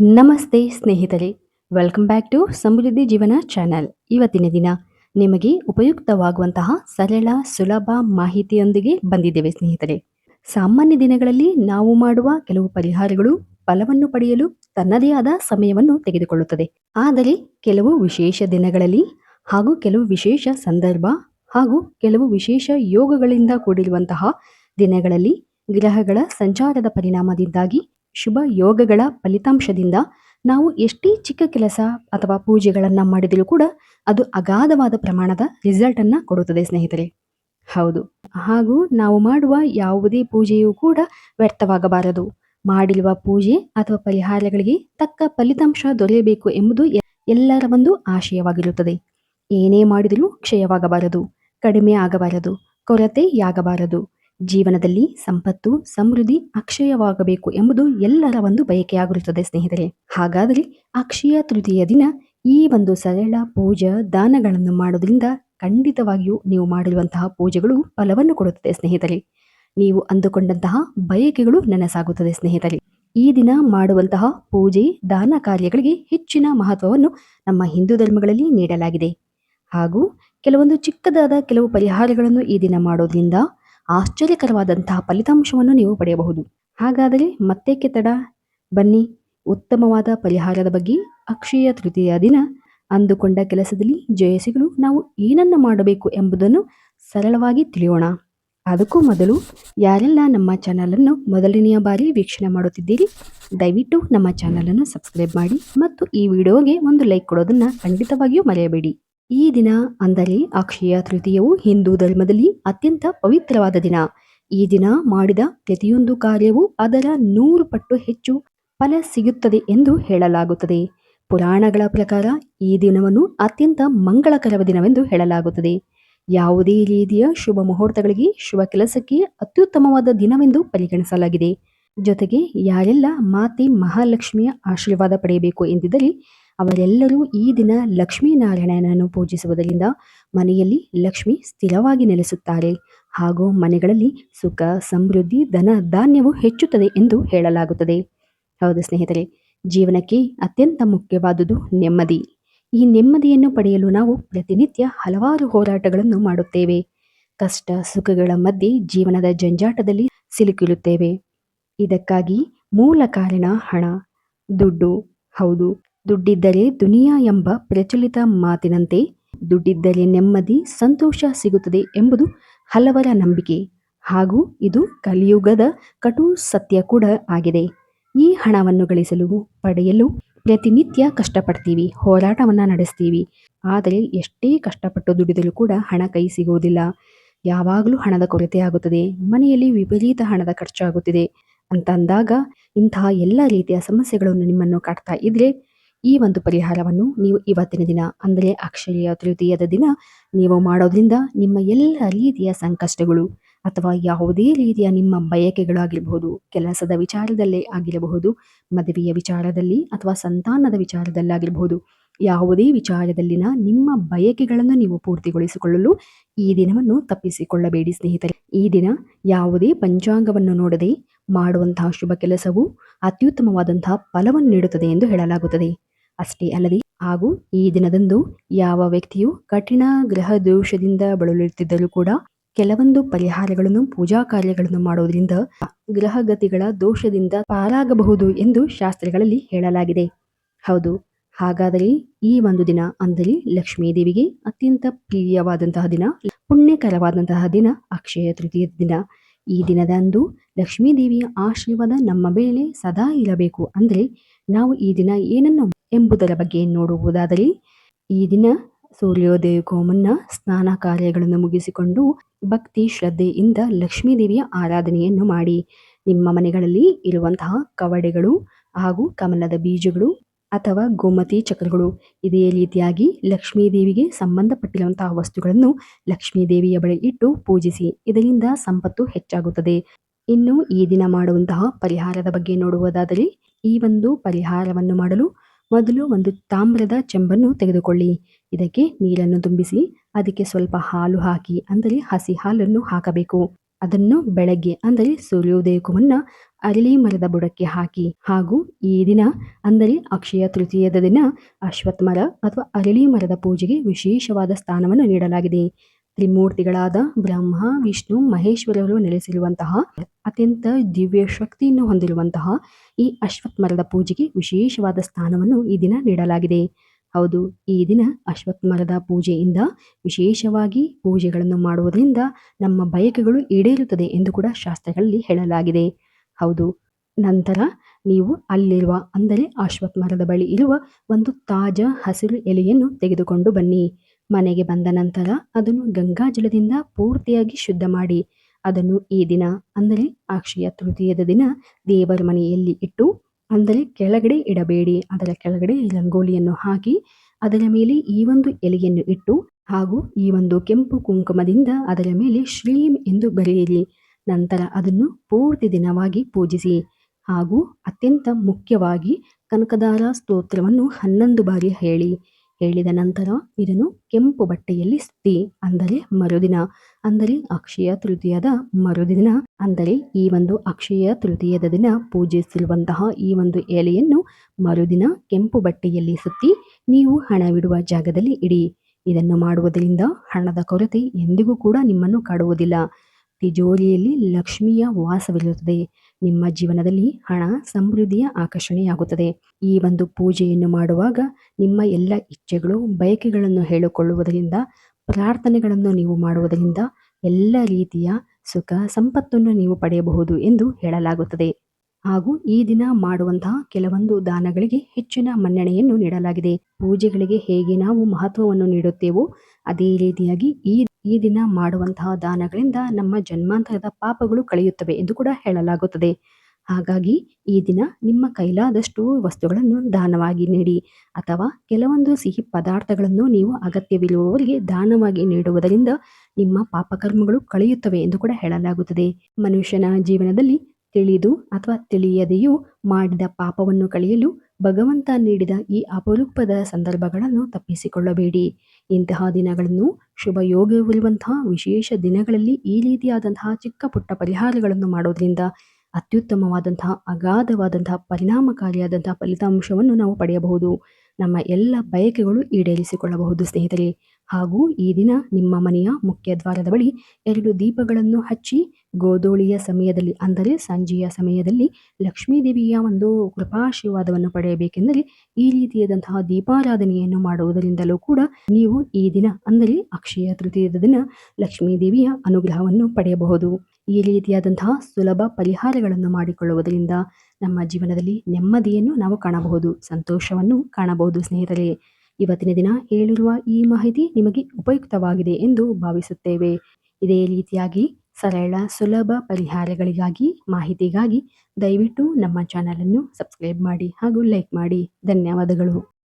ನಮಸ್ತೆ ಸ್ನೇಹಿತರೆ welcome back to ಸಮೃದ್ಧಿ ಜೀವನ ಚಾನಲ್ ಇವತ್ತಿನ ದಿನ ನಿಮಗೆ ಉಪಯುಕ್ತವಾಗುವಂತಹ ಸರಳ, ಸುಲಭ ಮಾಹಿತಿಯೊಂದಿಗೆ ಬಂದಿದ್ದೇವೆ ಸ್ನೇಹಿತರೆ. ಸಾಮಾನ್ಯ ದಿನಗಳಲ್ಲಿ ನಾವು ಮಾಡುವ ಕೆಲವು ಪರಿಹಾರಗಳು ಫಲವನ್ನು ಪಡೆಯಲು ತನ್ನದೇ ಆದ ಸಮಯವನ್ನು ತೆಗೆದುಕೊಳ್ಳುತ್ತದೆ. ಆದರೆ, ಕೆಲವು ವಿಶೇಷ ದಿನಗಳಲ್ಲಿ ಹಾಗೂ ಕೆಲವು ವಿಶೇಷ ಸಂದರ್ಭ ಹಾಗೂ ಕೆಲವು ವಿಶೇಷ ಯೋಗಗಳಿಂದ ಕೂಡಿರುವಂತಹ ದಿನಗಳಲ್ಲಿ ಗ್ರಹಗಳ ಸಂಚಾರದ ಪರಿಣಾಮದಿಂದಾಗಿ ಶುಭ ಯೋಗಗಳ ಫಲಿತಾಂಶದಿಂದ ನಾವು ಎಷ್ಟೇ ಚಿಕ್ಕ ಕೆಲಸ ಅಥವಾ ಪೂಜೆಗಳನ್ನು ಮಾಡಿದರೂ ಕೂಡ ಅದು ಅಗಾಧವಾದ ಪ್ರಮಾಣದ ರಿಸಲ್ಟನ್ನು ಕೊಡುತ್ತದೆ ಸ್ನೇಹಿತರೆ. ಹೌದು. ಹಾಗೂ ನಾವು ಮಾಡುವ ಯಾವುದೇ ಪೂಜೆಯೂ ಕೂಡ ವ್ಯರ್ಥವಾಗಬಾರದು. ಮಾಡಿರುವ ಪೂಜೆ ಅಥವಾ ಪರಿಹಾರಗಳಿಗೆ ತಕ್ಕ ಫಲಿತಾಂಶ ದೊರೆಯಬೇಕು ಎಂಬುದು ಎಲ್ಲರ ಒಂದು ಆಶಯವಾಗಿರುತ್ತದೆ. ಏನೇ ಮಾಡಿದರೂ ಕ್ಷಯವಾಗಬಾರದು, ಕಡಿಮೆ ಆಗಬಾರದು, ಕೊರತೆಯಾಗಬಾರದು. ಜೀವನದಲ್ಲಿ ಸಂಪತ್ತು, ಸಮೃದ್ಧಿ ಅಕ್ಷಯವಾಗಬೇಕು ಎಂಬುದು ಎಲ್ಲರ ಒಂದು ಬಯಕೆಯಾಗಿರುತ್ತದೆ ಸ್ನೇಹಿತರೆ. ಹಾಗಾದರೆ ಅಕ್ಷಯ ತೃತೀಯ ದಿನ ಈ ಒಂದು ಸರಳ ಪೂಜಾ ದಾನಗಳನ್ನು ಮಾಡೋದ್ರಿಂದ ಖಂಡಿತವಾಗಿಯೂ ನೀವು ಮಾಡಿರುವಂತಹ ಪೂಜೆಗಳು ಫಲವನ್ನು ಕೊಡುತ್ತದೆ ಸ್ನೇಹಿತರೆ. ನೀವು ಅಂದುಕೊಂಡಂತಹ ಬಯಕೆಗಳು ನನಸಾಗುತ್ತದೆ ಸ್ನೇಹಿತರೆ. ಈ ದಿನ ಮಾಡುವಂತಹ ಪೂಜೆ, ದಾನ ಕಾರ್ಯಗಳಿಗೆ ಹೆಚ್ಚಿನ ಮಹತ್ವವನ್ನು ನಮ್ಮ ಹಿಂದೂ ಧರ್ಮಗಳಲ್ಲಿ ನೀಡಲಾಗಿದೆ. ಹಾಗೂ ಕೆಲವೊಂದು ಚಿಕ್ಕದಾದ ಕೆಲವು ಪರಿಹಾರಗಳನ್ನು ಈ ದಿನ ಮಾಡೋದ್ರಿಂದ ಆಶ್ಚರ್ಯಕರವಾದಂತಹ ಫಲಿತಾಂಶವನ್ನು ನೀವು ಪಡೆಯಬಹುದು. ಹಾಗಾದರೆ ಮತ್ತೇಕೆ ತಡ ಬನ್ನಿ, ಉತ್ತಮವಾದ ಪರಿಹಾರದ ಬಗ್ಗೆ ಅಕ್ಷಯ ತೃತೀಯ ದಿನ ಅಂದುಕೊಂಡ ಕೆಲಸದಲ್ಲಿ ಜಯಸಿಗಳು ನಾವು ಏನನ್ನು ಮಾಡಬೇಕು ಎಂಬುದನ್ನು ಸರಳವಾಗಿ ತಿಳಿಯೋಣ. ಅದಕ್ಕೂ ಮೊದಲು ಯಾರೆಲ್ಲ ನಮ್ಮ ಚಾನಲನ್ನು ಮೊದಲನೆಯ ಬಾರಿ ವೀಕ್ಷಣೆ ಮಾಡುತ್ತಿದ್ದೀರಿ, ದಯವಿಟ್ಟು ನಮ್ಮ ಚಾನಲನ್ನು ಸಬ್ಸ್ಕ್ರೈಬ್ ಮಾಡಿ ಮತ್ತು ಈ ವಿಡಿಯೋಗೆ ಒಂದು ಲೈಕ್ ಕೊಡೋದನ್ನು ಖಂಡಿತವಾಗಿಯೂ ಮರೆಯಬೇಡಿ. ಈ ದಿನ ಅಂದರೆ ಅಕ್ಷಯ ತೃತೀಯವು ಹಿಂದೂ ಧರ್ಮದಲ್ಲಿ ಅತ್ಯಂತ ಪವಿತ್ರವಾದ ದಿನ. ಈ ದಿನ ಮಾಡಿದ ಪ್ರತಿಯೊಂದು ಕಾರ್ಯವು ಅದರ ನೂರು ಪಟ್ಟು ಹೆಚ್ಚು ಫಲ ಸಿಗುತ್ತದೆ ಎಂದು ಹೇಳಲಾಗುತ್ತದೆ. ಪುರಾಣಗಳ ಪ್ರಕಾರ ಈ ದಿನವನ್ನು ಅತ್ಯಂತ ಮಂಗಳಕರ ದಿನವೆಂದು ಹೇಳಲಾಗುತ್ತದೆ. ಯಾವುದೇ ರೀತಿಯ ಶುಭ ಮುಹೂರ್ತಗಳಿಗೆ ಶುಭ ಕೆಲಸಕ್ಕೆ ಅತ್ಯುತ್ತಮವಾದ ದಿನವೆಂದು ಪರಿಗಣಿಸಲಾಗಿದೆ. ಜೊತೆಗೆ ಯಾರೆಲ್ಲ ಮಾತೆ ಮಹಾಲಕ್ಷ್ಮಿಯ ಆಶೀರ್ವಾದ ಪಡೆಯಬೇಕು ಎಂದಿದ್ದರೆ ಅವರೆಲ್ಲರೂ ಈ ದಿನ ಲಕ್ಷ್ಮೀನಾರಾಯಣನನ್ನು ಪೂಜಿಸುವುದರಿಂದ ಮನೆಯಲ್ಲಿ ಲಕ್ಷ್ಮಿ ಸ್ಥಿರವಾಗಿ ನೆಲೆಸುತ್ತಾರೆ. ಹಾಗೂ ಮನೆಗಳಲ್ಲಿ ಸುಖ, ಸಮೃದ್ಧಿ, ಧನ, ಧಾನ್ಯವು ಹೆಚ್ಚುತ್ತದೆ ಎಂದು ಹೇಳಲಾಗುತ್ತದೆ. ಹೌದು ಸ್ನೇಹಿತರೆ, ಜೀವನಕ್ಕೆ ಅತ್ಯಂತ ಮುಖ್ಯವಾದುದು ನೆಮ್ಮದಿ. ಈ ನೆಮ್ಮದಿಯನ್ನು ಪಡೆಯಲು ನಾವು ಪ್ರತಿನಿತ್ಯ ಹಲವಾರು ಹೋರಾಟಗಳನ್ನು ಮಾಡುತ್ತೇವೆ. ಕಷ್ಟ, ಸುಖಗಳ ಮಧ್ಯೆ ಜೀವನದ ಜಂಜಾಟದಲ್ಲಿ ಸಿಲುಕಿರುತ್ತೇವೆ. ಇದಕ್ಕಾಗಿ ಮೂಲ ಕಾರಣ ಹಣ, ದುಡ್ಡು. ಹೌದು ದುಡ್ಡಿದ್ದರೆ ದುನಿಯಾ ಎಂಬ ಪ್ರಚಲಿತ ಮಾತಿನಂತೆ, ದುಡ್ಡಿದ್ದರೆ ನೆಮ್ಮದಿ, ಸಂತೋಷ ಸಿಗುತ್ತದೆ ಎಂಬುದು ಹಲವರ ನಂಬಿಕೆ. ಹಾಗೂ ಇದು ಕಲಿಯುಗದ ಕಟು ಸತ್ಯ ಕೂಡ ಆಗಿದೆ. ಈ ಹಣವನ್ನು ಗಳಿಸಲು, ಪಡೆಯಲು ಪ್ರತಿನಿತ್ಯ ಕಷ್ಟಪಡ್ತೀವಿ, ಹೋರಾಟವನ್ನು ನಡೆಸ್ತೀವಿ. ಆದರೆ ಎಷ್ಟೇ ಕಷ್ಟಪಟ್ಟು ದುಡಿದರೂ ಕೂಡ ಹಣ ಕೈ ಸಿಗುವುದಿಲ್ಲ. ಯಾವಾಗಲೂ ಹಣದ ಕೊರತೆ ಆಗುತ್ತದೆ. ಮನೆಯಲ್ಲಿ ವಿಪರೀತ ಹಣದ ಖರ್ಚಾಗುತ್ತಿದೆ. ಅಂತ ಅಂದಾಗ ಇಂತಹ ಎಲ್ಲ ರೀತಿಯ ಸಮಸ್ಯೆಗಳನ್ನು ನಿಮ್ಮನ್ನು ಕಾಡ್ತಾ ಇದ್ರೆ ಈ ಒಂದು ಪರಿಹಾರವನ್ನು ನೀವು ಇವತ್ತಿನ ದಿನ ಅಂದರೆ ಅಕ್ಷಯ ತೃತೀಯದ ದಿನ, ನೀವು ಮಾಡೋದ್ರಿಂದ ನಿಮ್ಮ ಎಲ್ಲ ರೀತಿಯ ಸಂಕಷ್ಟಗಳು ಅಥವಾ ಯಾವುದೇ ರೀತಿಯ ನಿಮ್ಮ ಬಯಕೆಗಳಾಗಿರಬಹುದು, ಕೆಲಸದ ವಿಚಾರದಲ್ಲೇ ಆಗಿರಬಹುದು, ಮದುವೆಯ ವಿಚಾರದಲ್ಲಿ ಅಥವಾ ಸಂತಾನದ ವಿಚಾರದಲ್ಲಾಗಿರಬಹುದು, ಯಾವುದೇ ವಿಚಾರದಲ್ಲಿನ ನಿಮ್ಮ ಬಯಕೆಗಳನ್ನು ನೀವು ಪೂರ್ತಿಗೊಳಿಸಿಕೊಳ್ಳಲು ಈ ದಿನವನ್ನು ತಪ್ಪಿಸಿಕೊಳ್ಳಬೇಡಿ ಸ್ನೇಹಿತರೆ. ಈ ದಿನ ಯಾವುದೇ ಪಂಚಾಂಗವನ್ನು ನೋಡದೆ ಮಾಡುವಂತಹ ಶುಭ ಕೆಲಸವು ಅತ್ಯುತ್ತಮವಾದಂತಹ ಫಲವನ್ನು ನೀಡುತ್ತದೆ ಎಂದು ಹೇಳಲಾಗುತ್ತದೆ. ಅಷ್ಟೇ ಅಲ್ಲದೆ, ಹಾಗೂ ಈ ದಿನದಂದು ಯಾವ ವ್ಯಕ್ತಿಯು ಕಠಿಣ ಗ್ರಹ ದೋಷದಿಂದ ಬಳಲುತ್ತಿದ್ದರೂ ಕೂಡ ಕೆಲವೊಂದು ಪರಿಹಾರಗಳನ್ನು, ಪೂಜಾ ಕಾರ್ಯಗಳನ್ನು ಮಾಡುವುದರಿಂದ ಗ್ರಹಗತಿಗಳ ದೋಷದಿಂದ ಪಾರಾಗಬಹುದು ಎಂದು ಶಾಸ್ತ್ರಗಳಲ್ಲಿ ಹೇಳಲಾಗಿದೆ. ಹೌದು, ಹಾಗಾದರೆ ಈ ಒಂದು ದಿನ ಅಂದರೆ ಲಕ್ಷ್ಮೀ ದೇವಿಗೆ ಅತ್ಯಂತ ಪ್ರಿಯವಾದಂತಹ ದಿನ, ಪುಣ್ಯಕರವಾದಂತಹ ದಿನ, ಅಕ್ಷಯ ತೃತೀಯ ದಿನ. ಈ ದಿನದಂದು ಲಕ್ಷ್ಮೀ ದೇವಿಯ ಆಶೀರ್ವಾದ ನಮ್ಮ ಮೇಲೆ ಸದಾ ಇರಬೇಕು. ಅಂದರೆ ನಾವು ಈ ದಿನ ಏನನ್ನು ಎಂಬುದರ ಬಗ್ಗೆ ನೋಡುವುದಾದರೆ, ಈ ದಿನ ಸೂರ್ಯೋದಯಕ್ಕೂ ಮುನ್ನ ಸ್ನಾನ ಕಾರ್ಯಗಳನ್ನು ಮುಗಿಸಿಕೊಂಡು ಭಕ್ತಿ ಶ್ರದ್ಧೆಯಿಂದ ಲಕ್ಷ್ಮೀ ದೇವಿಯ ಆರಾಧನೆಯನ್ನು ಮಾಡಿ. ನಿಮ್ಮ ಮನೆಗಳಲ್ಲಿ ಇರುವಂತಹ ಕವಡೆಗಳು ಹಾಗೂ ಕಮಲದ ಬೀಜಗಳು ಅಥವಾ ಗೋಮತಿ ಚಕ್ರಗಳು ಇದೇ ರೀತಿಯಾಗಿ ಲಕ್ಷ್ಮೀ ದೇವಿಗೆ ಸಂಬಂಧಪಟ್ಟಿರುವಂತಹ ವಸ್ತುಗಳನ್ನು ಲಕ್ಷ್ಮೀ ದೇವಿಯ ಬಳಿ ಇಟ್ಟು ಪೂಜಿಸಿ. ಇದರಿಂದ ಸಂಪತ್ತು ಹೆಚ್ಚಾಗುತ್ತದೆ. ಇನ್ನು ಈ ದಿನ ಮಾಡುವಂತಹ ಪರಿಹಾರದ ಬಗ್ಗೆ ನೋಡುವುದಾದರೆ, ಈ ಒಂದು ಪರಿಹಾರವನ್ನು ಮಾಡಲು ಮೊದಲು ಒಂದು ತಾಮ್ರದ ಚೆಂಬನ್ನು ತೆಗೆದುಕೊಳ್ಳಿ. ಇದಕ್ಕೆ ನೀರನ್ನು ತುಂಬಿಸಿ, ಅದಕ್ಕೆ ಸ್ವಲ್ಪ ಹಾಲು ಹಾಕಿ, ಅಂದರೆ ಹಸಿ ಹಾಲನ್ನು ಹಾಕಬೇಕು. ಅದನ್ನು ಬೆಳಗ್ಗೆ, ಅಂದರೆ ಸೂರ್ಯೋದಯಕ್ಕೂ ಮುನ್ನ ಅರಳಿ ಮರದ ಬುಡಕ್ಕೆ ಹಾಕಿ, ಹಾಗೂ ಈ ದಿನ, ಅಂದರೆ ಅಕ್ಷಯ ತೃತೀಯದ ದಿನ, ಅಶ್ವತ್ಥ ಮರ ಅಥವಾ ಅರಳಿ ಮರದ ಪೂಜೆಗೆ ವಿಶೇಷವಾದ ಸ್ಥಾನವನ್ನು ನೀಡಲಾಗಿದೆ. ತ್ರಿಮೂರ್ತಿಗಳಾದ ಬ್ರಹ್ಮ, ವಿಷ್ಣು, ಮಹೇಶ್ವರರು ನೆಲೆಸಿರುವಂತಹ ಅತ್ಯಂತ ದಿವ್ಯ ಶಕ್ತಿಯನ್ನು ಹೊಂದಿರುವಂತಹ ಈ ಅಶ್ವತ್ಥ ಮರದ ಪೂಜೆಗೆ ವಿಶೇಷವಾದ ಸ್ಥಾನವನ್ನು ಈ ದಿನ ನೀಡಲಾಗಿದೆ. ಹೌದು, ಈ ದಿನ ಅಶ್ವತ್ಥ ಮರದ ಪೂಜೆಯಿಂದ ವಿಶೇಷವಾಗಿ ಪೂಜೆಗಳನ್ನು ಮಾಡುವುದರಿಂದ ನಮ್ಮ ಬಯಕೆಗಳು ಈಡೇರುತ್ತದೆ ಎಂದು ಕೂಡ ಶಾಸ್ತ್ರಗಳಲ್ಲಿ ಹೇಳಲಾಗಿದೆ. ಹೌದು, ನಂತರ ನೀವು ಅಲ್ಲಿರುವ, ಅಂದರೆ ಅಶ್ವತ್ಥ ಮರದ ಬಳಿ ಇರುವ ಒಂದು ತಾಜಾ ಹಸಿರು ಎಲೆಯನ್ನು ತೆಗೆದುಕೊಂಡು ಬನ್ನಿ. ಮನೆಗೆ ಬಂದ ನಂತರ ಅದನ್ನು ಗಂಗಾಜಲದಿಂದ ಪೂರ್ತಿಯಾಗಿ ಶುದ್ಧ ಮಾಡಿ. ಅದನ್ನು ಈ ದಿನ ಅಂದರೆ ಅಕ್ಷಯ ತೃತೀಯದ ದಿನ ದೇವರ ಮನೆಯಲ್ಲಿ ಇಟ್ಟು ಅಂದರೆ ಕೆಳಗಡೆ ಇಡಬೇಡಿ. ಅದರ ಕೆಳಗಡೆ ರಂಗೋಲಿಯನ್ನು ಹಾಕಿ ಅದರ ಮೇಲೆ ಈ ಒಂದು ಎಲೆಯನ್ನು ಇಟ್ಟು ಹಾಗೂ ಈ ಒಂದು ಕೆಂಪು ಕುಂಕುಮದಿಂದ ಅದರ ಮೇಲೆ ಶ್ರೀಂ ಎಂದು ಬರೆಯಿರಿ. ನಂತರ ಅದನ್ನು ಪೂರ್ತಿ ದಿನವಾಗಿ ಪೂಜಿಸಿ ಹಾಗೂ ಅತ್ಯಂತ ಮುಖ್ಯವಾಗಿ ಕನಕದಾರ ಸ್ತೋತ್ರವನ್ನು ಹನ್ನೊಂದು ಬಾರಿ ಹೇಳಿ. ಹೇಳಿದ ನಂತರ ಇದನ್ನು ಕೆಂಪು ಬಟ್ಟೆಯಲ್ಲಿ ಸುತ್ತಿ ಅಂದರೆ ಮರುದಿನ, ಅಂದರೆ ಅಕ್ಷಯ ತೃತೀಯದ ಮರುದಿನ, ಅಂದರೆ ಈ ಒಂದು ಅಕ್ಷಯ ತೃತೀಯದ ದಿನ ಪೂಜಿಸಿರುವಂತಹ ಈ ಒಂದು ಎಲೆಯನ್ನು ಮರುದಿನ ಕೆಂಪು ಬಟ್ಟೆಯಲ್ಲಿ ಸುತ್ತಿ ನೀವು ಹಣವಿಡುವ ಜಾಗದಲ್ಲಿ ಇಡಿ. ಇದನ್ನು ಮಾಡುವುದರಿಂದ ಹಣದ ಕೊರತೆ ಎಂದಿಗೂ ಕೂಡ ನಿಮ್ಮನ್ನು ಕಾಡುವುದಿಲ್ಲ. ತಿಜೋರಿಯಲ್ಲಿ ಲಕ್ಷ್ಮಿಯ ವಾಸವಿರುತ್ತದೆ. ನಿಮ್ಮ ಜೀವನದಲ್ಲಿ ಹಣ, ಸಮೃದ್ಧಿಯ ಆಕರ್ಷಣೆಯಾಗುತ್ತದೆ. ಈ ಒಂದು ಪೂಜೆಯನ್ನು ಮಾಡುವಾಗ ನಿಮ್ಮ ಎಲ್ಲ ಇಚ್ಛೆಗಳು, ಬಯಕೆಗಳನ್ನು ಹೇಳಿಕೊಳ್ಳುವುದರಿಂದ, ಪ್ರಾರ್ಥನೆಗಳನ್ನು ನೀವು ಮಾಡುವುದರಿಂದ ಎಲ್ಲ ರೀತಿಯ ಸುಖ, ಸಂಪತ್ತನ್ನು ನೀವು ಪಡೆಯಬಹುದು ಎಂದು ಹೇಳಲಾಗುತ್ತದೆ. ಹಾಗೂ ಈ ದಿನ ಮಾಡುವಂತಹ ಕೆಲವೊಂದು ದಾನಗಳಿಗೆ ಹೆಚ್ಚಿನ ಮನ್ನಣೆಯನ್ನು ನೀಡಲಾಗಿದೆ. ಪೂಜೆಗಳಿಗೆ ಹೇಗೆ ನಾವು ಮಹತ್ವವನ್ನು ನೀಡುತ್ತೇವೋ, ಅದೇ ರೀತಿಯಾಗಿ ಈ ಈ ದಿನ ಮಾಡುವಂತಹ ದಾನಗಳಿಂದ ನಮ್ಮ ಜನ್ಮಾಂತರದ ಪಾಪಗಳು ಕಳೆಯುತ್ತವೆ ಎಂದು ಕೂಡ ಹೇಳಲಾಗುತ್ತದೆ. ಹಾಗಾಗಿ ಈ ದಿನ ನಿಮ್ಮ ಕೈಲಾದಷ್ಟು ವಸ್ತುಗಳನ್ನು ದಾನವಾಗಿ ನೀಡಿ ಅಥವಾ ಕೆಲವೊಂದು ಸಿಹಿ ಪದಾರ್ಥಗಳನ್ನು ನೀವು ಅಗತ್ಯವಿರುವವರಿಗೆ ದಾನವಾಗಿ ನೀಡುವುದರಿಂದ ನಿಮ್ಮ ಪಾಪಕರ್ಮಗಳು ಕಳೆಯುತ್ತವೆ ಎಂದು ಕೂಡ ಹೇಳಲಾಗುತ್ತದೆ. ಮನುಷ್ಯನ ಜೀವನದಲ್ಲಿ ತಿಳಿದು ಅಥವಾ ತಿಳಿಯದೆಯೂ ಮಾಡಿದ ಪಾಪವನ್ನು ಕಳೆಯಲು ಭಗವಂತ ನೀಡಿದ ಈ ಅಪರೂಪದ ಸಂದರ್ಭಗಳನ್ನು ತಪ್ಪಿಸಿಕೊಳ್ಳಬೇಡಿ. ಇಂತಹ ದಿನಗಳನ್ನು ಶುಭ ಯೋಗವಿರುವಂತಹ ವಿಶೇಷ ದಿನಗಳಲ್ಲಿ ಈ ರೀತಿಯಾದಂತಹ ಚಿಕ್ಕ ಪುಟ್ಟ ಪರಿಹಾರಗಳನ್ನು ಮಾಡೋದ್ರಿಂದ ಅತ್ಯುತ್ತಮವಾದಂತಹ, ಅಗಾಧವಾದಂತಹ, ಪರಿಣಾಮಕಾರಿಯಾದಂತಹ ಫಲಿತಾಂಶವನ್ನು ನಾವು ಪಡೆಯಬಹುದು. ನಮ್ಮ ಎಲ್ಲ ಬಯಕೆಗಳು ಈಡೇರಿಸಿಕೊಳ್ಳಬಹುದು ಸ್ನೇಹಿತರೆ. ಹಾಗೂ ಈ ದಿನ ನಿಮ್ಮ ಮನೆಯ ಮುಖ್ಯ ದ್ವಾರದ ಬಳಿ ಎರಡು ದೀಪಗಳನ್ನು ಹಚ್ಚಿ ಗೋಧೂಳಿಯ ಸಮಯದಲ್ಲಿ, ಅಂದರೆ ಸಂಜೆಯ ಸಮಯದಲ್ಲಿ ಲಕ್ಷ್ಮೀ ದೇವಿಯ ಒಂದು ಕೃಪಾಶೀರ್ವಾದವನ್ನು ಪಡೆಯಬೇಕೆಂದರೆ ಈ ರೀತಿಯಾದಂತಹ ದೀಪಾರಾಧನೆಯನ್ನು ಮಾಡುವುದರಿಂದಲೂ ಕೂಡ ನೀವು ಈ ದಿನ, ಅಂದರೆ ಅಕ್ಷಯ ತೃತೀಯದ ದಿನ ಲಕ್ಷ್ಮೀ ದೇವಿಯ ಅನುಗ್ರಹವನ್ನು ಪಡೆಯಬಹುದು. ಈ ರೀತಿಯಾದಂತಹ ಸುಲಭ ಪರಿಹಾರಗಳನ್ನು ಮಾಡಿಕೊಳ್ಳುವುದರಿಂದ ನಮ್ಮ ಜೀವನದಲ್ಲಿ ನೆಮ್ಮದಿಯನ್ನು ನಾವು ಕಾಣಬಹುದು, ಸಂತೋಷವನ್ನು ಕಾಣಬಹುದು ಸ್ನೇಹಿತರೆ. ಇವತ್ತಿನ ದಿನ ಹೇಳಿರುವ ಈ ಮಾಹಿತಿ ನಿಮಗೆ ಉಪಯುಕ್ತವಾಗಿದೆ ಎಂದು ಭಾವಿಸುತ್ತೇವೆ. ಇದೇ ರೀತಿಯಾಗಿ ಸರಳ, ಸುಲಭ ಪರಿಹಾರಗಳಿಗಾಗಿ, ಮಾಹಿತಿಗಾಗಿ ದಯವಿಟ್ಟು ನಮ್ಮ ಚಾನಲನ್ನು ಸಬ್ಸ್ಕ್ರೈಬ್ ಮಾಡಿ ಹಾಗೂ ಲೈಕ್ ಮಾಡಿ. ಧನ್ಯವಾದಗಳು.